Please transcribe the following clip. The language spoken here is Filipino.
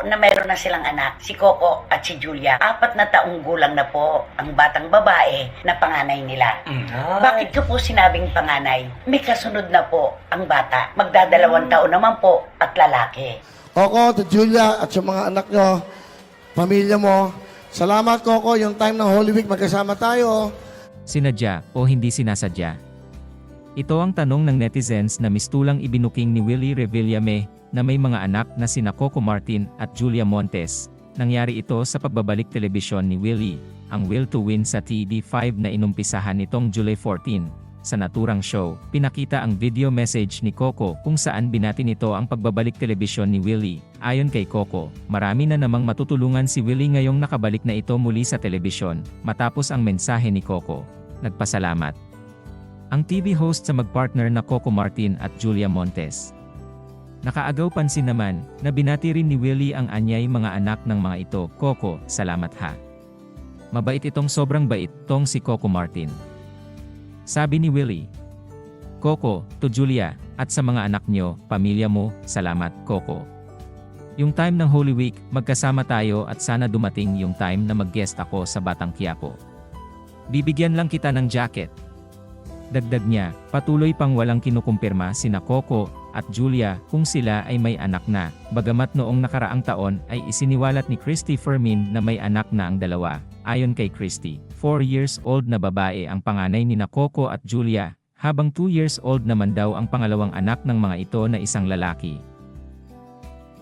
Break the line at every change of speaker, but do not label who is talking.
po na meron na silang anak, si Coco at si Julia. Apat na taong gulang na po ang batang babae na panganay nila. Bakit ko po sinabing panganay? May kasunod na po ang bata. Magdadalawang taon naman po at lalaki.
Coco, to Julia at sa mga anak nyo, pamilya mo. Salamat, Coco. Yung time ng Holy Week, magkasama tayo.
Sinadya o hindi sinasadya? Ito ang tanong ng netizens na mistulang ibinuking ni Willie Revillame na may mga anak na sina Coco Martin at Julia Montes. Nangyari ito sa pagbabalik telebisyon ni Willie, ang Will to Win sa TV5 na inumpisahan nitong July 14. Sa naturang show, pinakita ang video message ni Coco kung saan binati nito ang pagbabalik telebisyon ni Willie. Ayon kay Coco, marami na namang matutulungan si Willie ngayong nakabalik na ito muli sa telebisyon, matapos ang mensahe ni Coco. Nagpasalamat. Ang TV host sa magpartner na Coco Martin at Julia Montes. Nakaagaw pansin naman, na binati rin ni Willie ang anyay mga anak ng mga ito, Coco, salamat ha. Mabait itong sobrang bait, tong si Coco Martin. Sabi ni Willie, Coco, to Julia, at sa mga anak nyo, pamilya mo, salamat, Coco. Yung time ng Holy Week, magkasama tayo at sana dumating yung time na mag-guest ako sa Batang Quiapo. Bibigyan lang kita ng jacket. Dagdag niya, patuloy pang walang kinukumpirma sina Coco at Julia kung sila ay may anak na, bagamat noong nakaraang taon ay isiniwalat ni Christy Fermin na may anak na ang dalawa. Ayon kay Christy, 4 years old na babae ang panganay ni Coco at Julia, habang 2 years old naman daw ang pangalawang anak ng mga ito na isang lalaki.